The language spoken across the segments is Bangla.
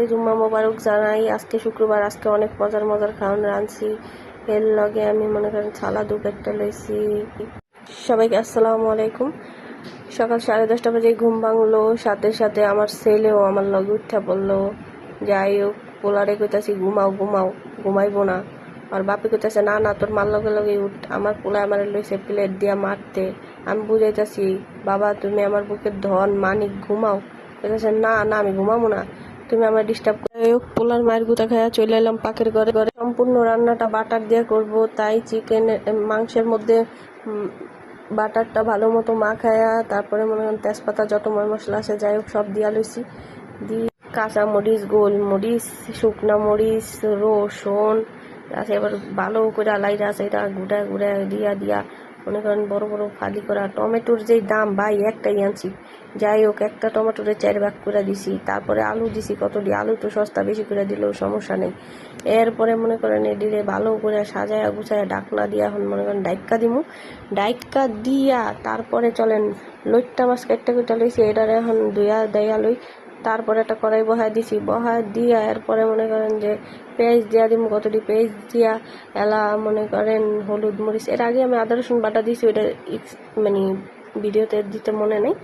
এই জুম্মা মোবারক জানাই, আজকে শুক্রবার, আজকে অনেক মজার মজার খাওয়ান রাঁধছি। এর লগে আমি মনে করেন ছালা দু একটা লইছি। সবাইকে আসসালামু আলাইকুম। সকাল সাড়ে দশটা বাজে ঘুম ভাঙলো, সাথে সাথে আমার ছেলেও আমার লগে উঠা পড়ল। যাই হোক, পোলারে কইতাছি, ঘুমাও ঘুমাও, ঘুমাইবো না। আর বাপি কইতাছে, না না, তোর মার লগে লগে উঠ। আমার পোলা আমার লইছে প্লেট দিয়া মারতে। আমি বুঝাইতাছি, বাবা, তুমি আমার বুকের ধন, মানিক, ঘুমাও। কইতাছে, না না, আমি ঘুমাবো না। তুমি আমার ডিস্টার্ব পোলার মায়ের গুতা খাইয়া চলে এলাম পাকের ঘরে। ঘরে সম্পূর্ণ রান্নাটা বাটার দিয়ে করব, তাই চিকেন মাংসের মধ্যে বাটারটা ভালো মতো মাখায়া তারপরে মনে করেন তেজপাতা যত ময় মশলা আছে, যাই হোক, সব দিয়া লইছি। দিয়ে কাঁচা মরিচ গোল মরিচ শুকনা মরিচ, রসুন আছে এবার ভালো করে লাইরা আছে এটা গুড়া গুড়া দিয়া দিয়া মনে করেন বড় বড় ফালি করা টমেটোর যেই দাম ভাই, একটাই আনছি। যাই হোক, একটা টমেটোরে চার ভাগ করে দিছি। তারপরে আলু দিছি কত দিয়ে আলু তো সস্তা বেশি করে দিলেও সমস্যা নেই। এরপরে মনে করেন এদিকে ভালো করে সাজায় গুছায় ডাকনা দিয়া এখন মনে করেন ডাইক্কা দিমু। ডাইক্কা দিয়া তারপরে চলেন, লইট্টা মাছ কাটটা কুটা লইছি, এটারে এখন দুয়া দেয়া লই তারপরে একটা কড়াই বহায় দিছি। বহায় দিয়া এরপরে মনে করেন যে পেঁয়াজ দিয়া দিম, কতটি পেঁয়াজ দিয়া এলা মনে করেন হলুদ মরিচ। এর আগে আমি আদা রসুন বাটা দিছি, ওইটা মানে ভিডিওতে দিতে মনে নেই।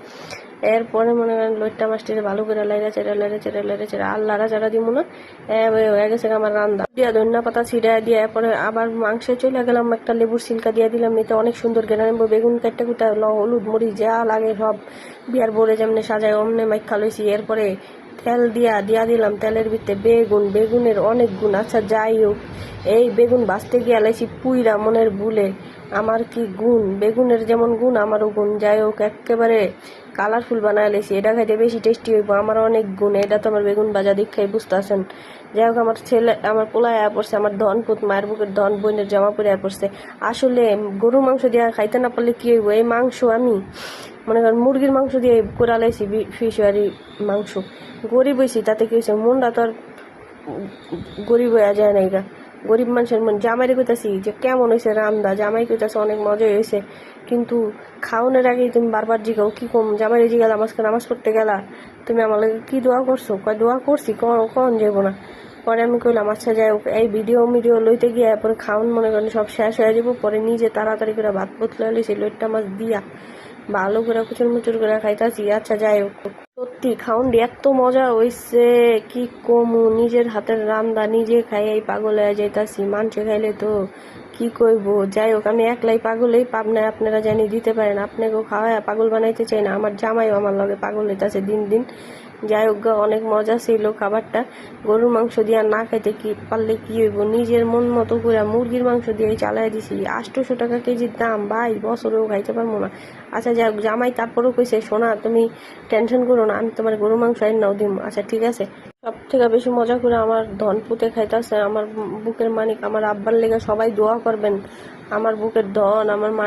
এরপরে মনে করেন লইট্টা মাছটিকে ভালো করে লাইরা চেরা লাইরা চেরা লাইরা চেরা আর লাড়া চাড়া দিব না হয়ে গেছে আমার রান্না দিয়া ধনিয়া পাতা ছিঁড়া দিয়া, এরপরে আবার মাংসে চলে গেলাম, একটা লেবুর সিলকা দিয়ে দিলাম, এতে অনেক সুন্দর গেলাম বেগুন কাটটা কুটা, ল- হলুদ, মরিচ, যা লাগে সব বিয়ার বোরে যেমনি সাজায়, অমনে মাইখা লইছি। এরপরে তেল দিয়া দিয়া দিলাম তেলের ভিতরে বেগুন, বেগুনের অনেক গুণ। আচ্ছা যাই হোক, এই বেগুন বাঁচতে গিয়ে লাইছি পুইরা মনের ভুলে। আমার কি গুণ? বেগুনের যেমন গুণ, আমারও গুণ। যাই হোক একেবারে কালারফুল বানায় লেছি। এটা খাইতে বেশি টেস্টি হইব। আমার অনেক গুণ। এটা তো আমার বেগুন ভাজা দীক্ষাই বুঝতে আছেন যাই হোক আমার ছেলে, আমার পোলায় আয়া পড়ছে, আমার ধন পুত, মায়ের বুকের ধন, বোনের জামা পরে আয়া পড়ছে। আসলে গরু মাংস দিয়ে খাইতে না পারলে কী হইব? এই মাংস আমি মনে করেন মুরগির মাংস দিয়ে কোরা লাইছি ফিশারি মাংস। গরিব হয়েছি তাতে কী হয়েছে মনটা তো আর গরিব হয়ে যায় না এরা গরিব মানুষের মন জামাইরে কইতাছি যে কেমন হয়েছে রান্দা? জামাই কইতাছে অনেক মজা হয়েছে কিন্তু খাওয়ানোর আগেই তুমি বারবার জিগাও, কি কম? জামাইরে জিগাল আমাকে নামাজ পড়তে গেলা, তুমি আমার কি দোয়া করছ? কয়, দোয়া করছি কখন যাব না। পরে আমি কইলাম আচ্ছা যাই এই ভিডিও মিডিও লইতে গিয়ে পরে খাওন মনে করেন সব শেষ হয়ে যাব পরে নিজে তাড়াতাড়ি করে ভাত বতলে লইছি, লইট্টা মাছ দিয়া, ভালো করে কুচুর মুচুর করে খাইতাছি। আচ্ছা যাই হোক। সত্যি, খাউন্ডি, এত মজা হইছে। কি কমু, নিজের হাতের রান্দা, নিজে খাই এই পাগল হয়ে যাইতাছি মানছে খাইলে তো কি কইব? যাই হোক আমি একলাই পাগলেই পাবনায় আপনারা জানি দিতে পারেন। আপনাকেও খাওয়ায় পাগল বানাইতে চাই না, আমার জামাইও আমার লগে পাগল হইতাছে দিন দিন। যাই হোক অনেক মজা ছিল খাবারটা। গরুর মাংস দিয়া না খাইতে কি পারলে কি হইব? নিজের মন মতো করে মুরগির মাংস দিয়ে চালাই দিছি। আটশোশো টাকা কেজির দাম, ভাই, বছরেও খাইতে পারব না। আচ্ছা যাই হোক, জামাই তারপরেও কইছে, সোনা, তুমি টেনশন করো না, আমি তোমার গরুর মাংস আইন নাও দিম। আচ্ছা ঠিক আছে। সব থেকে বেশি মজা করে আমার ধন পুঁতে খাইতেছে, আমার বুকের মানিক, আমার আব্বার লেগে সবাই দোয়া করবেন। আমার বুকের ধন, আমার